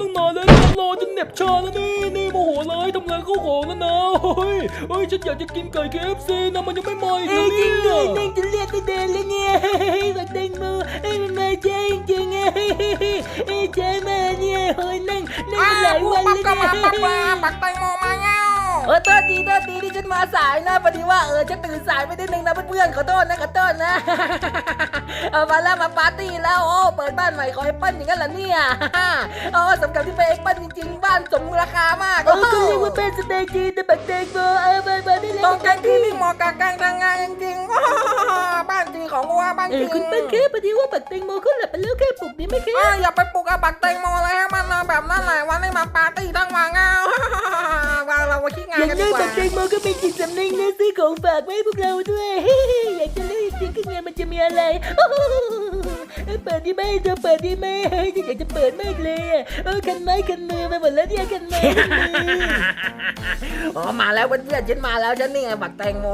ตั้งนานแล้วนะรอจนเหน็บชาแล้วนี่นี่โมโหร้ายทำลายข้าวของแล้วนะเฮ้ยเฮ้ยฉันอยากจะกินไก่ KFC นะมันยังไม่มาอีกเอ้เลยยจเนี่ริงด้วยยนั่งจะเลือดไม่เดินเลยเนี่ยบักแตงโมเอ้ยมันมาเจ๊จริงๆเอ้ยเอ้ยเจ๊มาเนี่ยเฮ้ยนั่งนั่งมาหลายวันเลยก็มาปักเนี่มายปักแตงโมมาเงา เออโทษทีโทษทีที่ฉันมาสายนะพอดีว่าเออฉันตื่นสายไปนิดนึงนะเพื่อนๆขอโทษนะขอโทษนะเออมาแล้วมาปาร์ตี้แล้วโอ้เปิดบ้านใหม่ของไอ้เปิ้ลอย่างนั้นเหรอเนี่ยโอ้สมกับที่เป็นไอ้เปิ้ลจริงๆบ้านสมราคามากเออก็เรียกว่าเป็นสเตจีนแต่บักแตงโมเออมามาได้เลยตรงใจที่นี่เหมาะกับการทำงานจริงๆว้าบ้านจริงของวัวบ้านจริงคุณเปิ้ลแค่พอดีว่าบักแตงโมเขาหลับไปแล้วแค่ปลุกดีไหมคะเอ้ยอย่าไปปลุกอาบักแตงโมเลยให้มั ขี้งาอกันน้ดีอยกบัว่าแตงโมก็เป็นจิตสำนึกนะซื้อของฝากไว้ให้พวกเราด้วย อยากจะรู้จริงๆข้างในมันจะมีอะไร เปิดดีไหมเธอเปิดดีไหมฉันอยากจะเปิดมากเลยอะเออคันไม้คันมือไปหมดแล้วเนี่ยคันไม้คันมืออ๋อมาแล้วเพื่อนๆฉันมาแล้วฉันนี่ไงบักแตงโม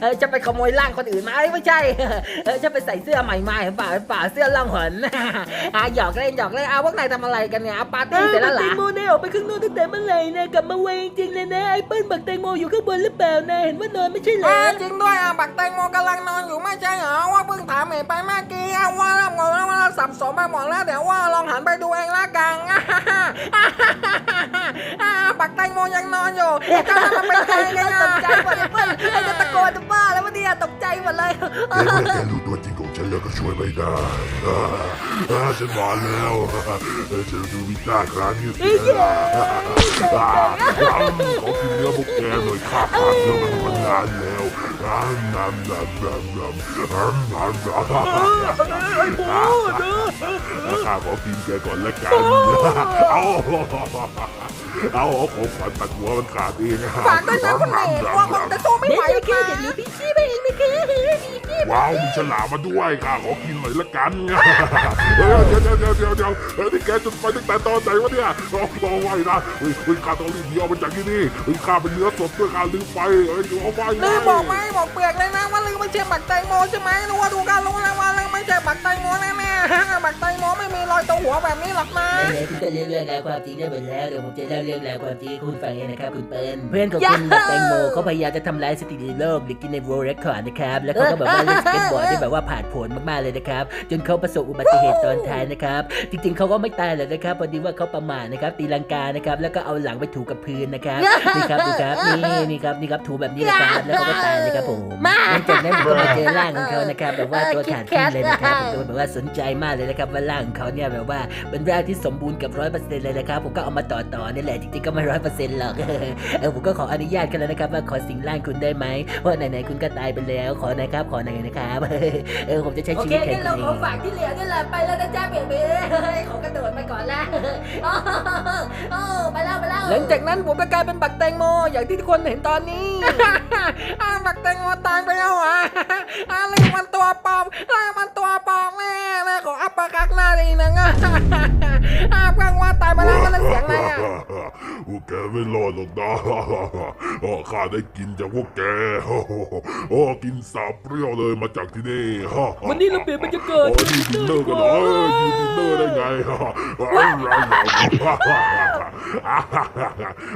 เออจะไปขโมยร่างคนอื่นมาเอ้ยไม่ใช่เออจะไปใส่เสื้อใหม่มาเห็นป่ะเห็นป่ะเสื้อล่องหนอะหยอกเล่นหยอกเล่นเอาพวกนายทำอะไรกันเนี่ยเอาปาร์เอตี้อเสร็จบัแล้วกเหรแตองโมได้ออกไปข้างนอกตั้งแต่เมื่อไหร่นะกลับมาไวจริงๆเลยนะไอ้เปิ้ลบักแตงโมอยู่ข้างบนหรือเปล่านะเห็นว่านอนไม่ใช่เหรเอออจริงด้วยอาบักแตงโมก สับสนไปหมดแล้วเดี๋ยวว่าลองหันไปดูเองละกันอ่าบักแตงโมยังนอนอยู่จะทำมันเป็นใครกันตอะกใจหมดเลยเพื่อนไอ้จะตะโกนจะบ้าแล้ววะเนี่ยตกใจหมดเลยแกว่าแกรู้ตัวจริงของฉันแล้วก็ช่วยไม่ได้อ่าอ่าฉันมาแล้วเออฉันดูวิต้าครั้งนี้สิอ่าอ่าขอกินเนื้อพวกแกหน่อยข้าขาดเนื้อมันมานานแล้ว อ่าน้ำน้ำน้ำน้ำน้ำน้ำน้ำข้าขอกินแกก่อนละกัน เอาเอาเอาของขวัญตัดหัวมันขาดเองฝากด้วยนะคุณเมย์ว่าผมจะสู้ไม่เดี๋ไหยววจะแค่เดี๋ยวหนูพี่ชี้ไปเองนะคะพี่ชี้ว้าวมีฉลามมาด้วยค่ะขอกินหน่อยละกันเฮ้ยเดี๋ยวเดี๋ยวเดี๋ยวเดี๋ยวเดี๋ยวเฮ้ยนี่แกจุดไฟตั้งแต่ตอนไหนวะเนี่ยรอรอไว้นะเฮ้ยเฮ้ยข้าต้องรีบหนีออกมาจากที่นี่เฮ้ยข้าเป็นเนื้อสดเพื่อการลืมไฟเฮ้ยเอาไว้ลืมบอกไหมบอกเปลือกเลยนะว่าลืมไม่ใช่บักแตงโมใช่ไหมรู้ว่าดูกันรู้แล้วว่าลืม ไม่ใช่บักแตงโมแน่ๆบักแตงโมไม่มีรอยตรงหัวแบบนี้หรอกนะไหนๆคุณก็เล่าเรื่องราวความจริงได้หมดแล้วเดี๋ยวผมจะเล่าเรื่องราวความจริงให้คุณฟังเองนะครับคุณเปิ้ลเพื่อนของคุณบักแตงโมเขาพยายามจะทำลายสถิติโลกหรือกินใน World Record นะครับแล้วเขาก็แบบว่าเล่นสเก็ตบอร์ดได้แบบว่าผ่านผลมากๆเลยนะครับจนเขาประสบอุบัติเหตุตอนท้ายนะครับจริงๆเขาก็ไม่ตายหรอกนะครับพอดีว่าเขาประมาทนะครับตีลังกานะครับแล้วก็เอาหลังไปถูกับพื้นนะครับนี่ครับดูครับนี่นี่ครับนี่ครับถูแบบนี้นะครับแล้วเขาก็ตายเลยครับผมหลังจากนั้นผมก็มาเจอร่างของเขานะครับแบบว่าตัวขาดขึ้นเลยนะครับผมก็แบบว่าสนใจมากเลยนะครับว่าร่างของเขาเนี่ยแบบว่าเป็นร่างที่สมบูรณ์กับร้อยเปอร์เซ็นต์เลยนะครับผมก็เอามาต่อต่อๆนี่แหละจริงๆก็ไม่ร้อยเปอร์เซ็นต์หรอกเออผมก็ขออนุญาตกันแล้วนะครับว่าขอสิงร่างคุณได้ไหมเพราะไหนๆคุณก็ตายไปแล้วขอหนะครับขอหน่อยนะครับเออผมจะใช้โอชีเควิตแข็งั้งนเราแรของฝากที่เหลือนี่แหละไปแล้วนะจ๊ะเบบีเฮ้ยขอกระโดดไปก่อนละโอ้โอ้ไปแล้วไปแล้วหลังจากนั้นผมก็กลายเป็นบักแตงโมอย่างที่ทุกคนเห็นตอนนี้อ่าบักแตงโมตายไปแล้วอะอ่าเล แกไม่รอดหรอกนะโอ้ข้าได้กินจากพวกแกโอ้กินสาบเปรี้ยวเลยมาจากที่นี่วันนี้เราเปลี่ยนบรรยากาศโอ้ยดินเนอร์กันเหรอเออยืนดินเนอร์ได้ไง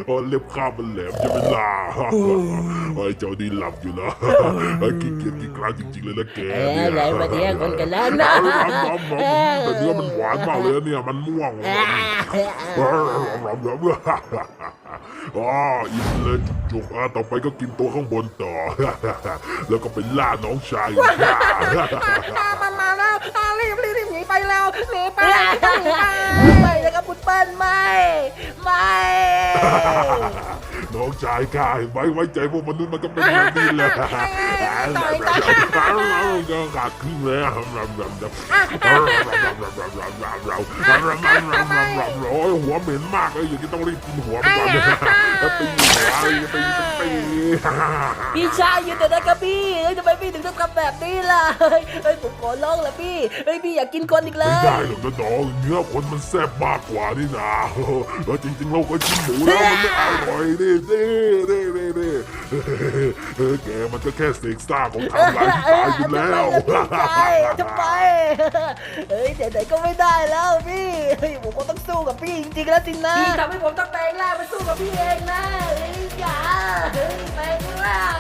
โอ้เล็บข้ามันแหลมใช่ไหมล่ะไอ้เจ้านี่หลับอยู่นะไอ้ขี้เกียจกี่ครั้งจริงๆเลยนะแกเอออะไรมาเที่ยงคนกันแล้วนะแต่เนื้อมันหวานมากเลยเนี่ยมันม่วงอ๋ออิ่มเลยจุกๆอะต่อไปก็กินตัวข้างบนต่อ แล้วก็ไปล่าน้องชายอ่ามันมาแล้วอ่ารีบรีบรีบหนีไปแล้วหนีไปหนีไปไม่นะครับคุณเปิ้ลไม่ ไม่ น้องชายข้าไว้ไว้ใจพวกมนุษย์มันก็เป็นแบบนี้แหละก็ขาดครึ่งแล้ว โอ้ยหัวเหม็นมากเลยอย่างนี้ต้องรีบกินหัวมันก่อนตีหัวตีตีพี่ชายอยู่แต่นะครับพี่เฮ้ยทำไมพี่ถึงต้องทำแบบนี้ล่ะเฮ้ยเฮ้ยผมขอร้องละพี่เฮ้ยพี่อยากกินคนอีกเลไม่ยได้หรอกนะน้องเนื้อคนมันแซ่บมากกว่านี่นะแล้วจริงๆเราก็กินหมูแล้วมันไม่อร่อยนี่นี่นี่นี่นี่เออแกมันก็แค่เสกสร้างของทำลายที่ตายอยู่แล้วใช่ทำไมเฮ้ยไหนๆก็ไม่ได้แล้วพี่เฮ้ยผมก็ต้องสู้กับพี่จริงๆแล้วสินะพี่ทำให้ผมต้องแปลงร่างไปสู้กับพี่เองนะเฮ้ยอย่าเฮ้ยแปลงร่าง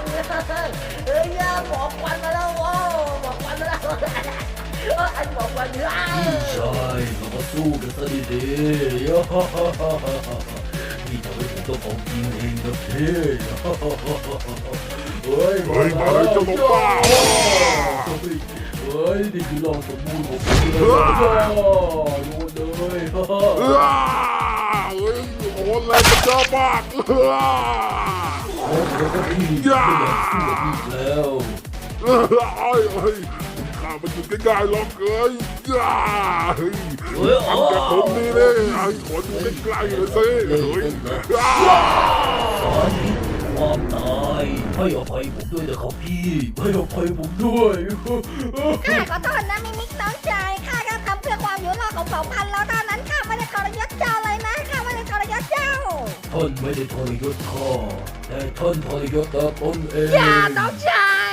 เฮ้ยอย่าบอกควันมาแล้วโอ้บอกควันมาแล้วเอออันบอกควันเฮ้ยใช่เรามาสู้กันซะดีๆย่าฮ่าฮ่าฮ่าฮ่านี่ทำให้ผมต้องของจริงเองนะพี่เฮ้ยเฮ้ยมาเลยเจ้าหมอป้า เฮ้ยนี่คือลองสมบูรณ์ของผมเลยโดนเลยฮ่าฮ่าเอ้าเฮ้ยโอ้โหแรงมันเยอะมากเอ้าโอ้โหพี่ไม่มีแล้วเอ้ยเอ้ยเอ้ข้ามันอยู่ง่ายๆหรอกเอ้ยย่าเฮ้ยทำแบบผมนี่เลยไอ้ขอดูใกล้ๆหน่อยสิเฮ้ย ความตาย ให้อภัยผมด้วยนะครับพี่ ให้อภัยผมด้วย ข้าขอโทษนะมิมิกน้องชายข้าก็ทำเพื่อความอยู่รอดของเผ่าพันธุ์เราเท่านั้นข้าไม่ได้ทรยศเจ้าเลยนะข้าไม่ได้ทรยศเจ้า ท่านไม่ได้ทรยศข้าแต่ท่านทรยศต่อตนเองอย่าน้องชาย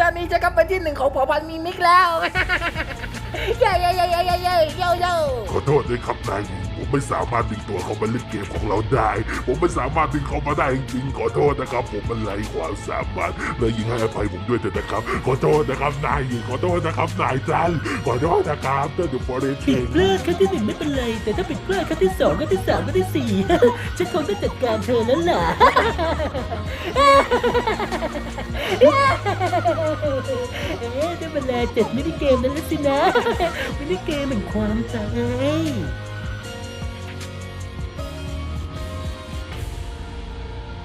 ตอนนี้จะกลับไปที่หนึ่งของเผ่าพันธุ์มีมิกแล้ว เย้เย้เย้เย้เย้เย้โยโย่ขอโทษด้วยครับนายหญิงผมไม่สามารถดึงตัวเขามาเล่นเกมของเราได้ ผมไม่สามารถดึงเขามาได้จริงๆขอโทษนะครับ ผมมันไร้ความสามารถเลยยิงให้อภัยผมด้วยเถอะนะครับ ขอโทษนะครับนายหญิงขอโทษนะครับนายจันขอโทษนะครับเจ้าดูฟอร์เรสผิดเองพลาดครั้งที่หนึ่งไม่เป็นไร แต่ถ้าผิดพลาดครั้งที่สองครั้งที่สามครั้งที่สี่ ฉันคงต้องจัดการเธอแล้วล่ะเอ๊ะ ได้เวลาจัดมินิเกมนั้นแล้วสินะ มินิเกมเป็นความตาย